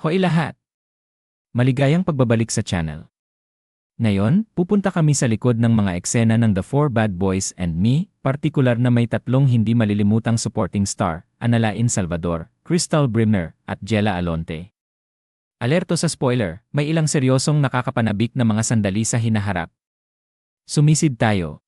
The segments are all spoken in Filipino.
Hoy lahat! Maligayang pagbabalik sa channel. Ngayon, pupunta kami sa likod ng mga eksena ng The Four Bad Boys and Me, partikular na may tatlong hindi malilimutang supporting star, Analain Salvador, Crystal Brimner, at Jella Alonte. Alerto sa spoiler, may ilang seryosong nakakapanabik na mga sandali sa hinaharap. Sumisid tayo.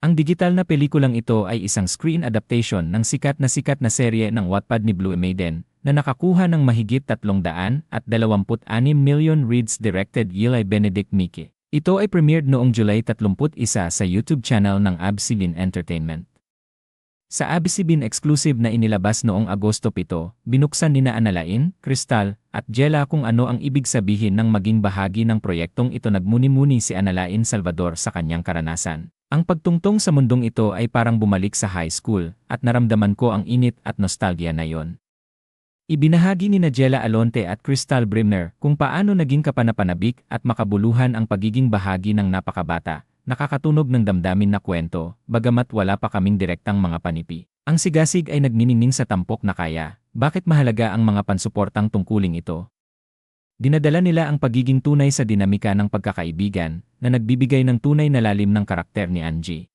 Ang digital na pelikulang ito ay isang screen adaptation ng sikat na sikat na serye ng Wattpad ni Blue Maiden, na nakakuha ng mahigit 300 at 26 million reads directed Eli Benedict Miki. Ito ay premiered noong July 31 sa YouTube channel ng Absilin Entertainment. Sa Absibin exclusive na inilabas noong Agosto 7, binuksan nina Analain, Crystal, at Jella kung ano ang ibig sabihin ng maging bahagi ng proyektong ito nagmuni-muni si Analain Salvador sa kanyang karanasan. Ang pagtungtong sa mundong ito ay parang bumalik sa high school, at naramdaman ko ang init at nostalgia na yon. Ibinahagi ni Najela Alonte at Crystal Brimner kung paano naging kapanapanabik at makabuluhan ang pagiging bahagi ng napakabata, nakakatunog ng damdamin na kwento, bagamat wala pa kaming direktang mga panipi. Ang sigasig ay nagniningning sa tampok na kaya, bakit mahalaga ang mga pansuportang tungkuling ito? Dinadala nila ang pagiging tunay sa dinamika ng pagkakaibigan na nagbibigay ng tunay na lalim ng karakter ni Angie.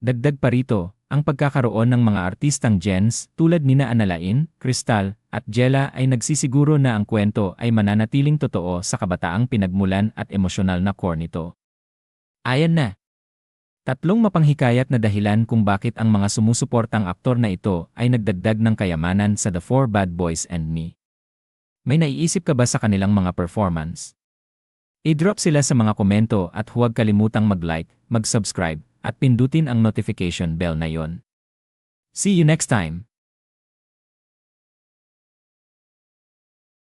Dagdag pa rito, ang pagkakaroon ng mga artistang gens tulad nina Analain, Crystal, at Jella ay nagsisiguro na ang kwento ay mananatiling totoo sa kabataang pinagmulan at emosyonal na core nito. Ayan na. Tatlong mapanghikayat na dahilan kung bakit ang mga sumusuportang aktor na ito ay nagdagdag ng kayamanan sa The Four Bad Boys and Me. May naiisip ka ba sa kanilang mga performance? I-drop sila sa mga komento at huwag kalimutang mag-like, mag-subscribe, at pindutin ang notification bell na yon. See you next time!